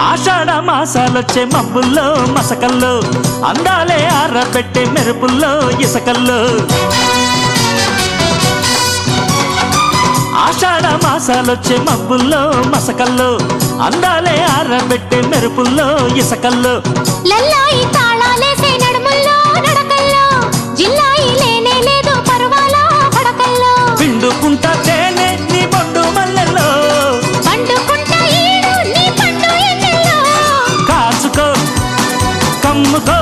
ఆషాఢ మాసాలొచ్చే మబ్బుల్లో మసకల్లో అందాలే ఆరబెట్టే మెరుపుల్లో ఇసకల్లో. ఆషాఢ మాసాలొచ్చే మబ్బుల్లో మసకల్లో అందాలే ఆరబెట్టే మెరుపుల్లో ఇసకల్లో. లల్లాయి తాళాలేసే కమ్ముకో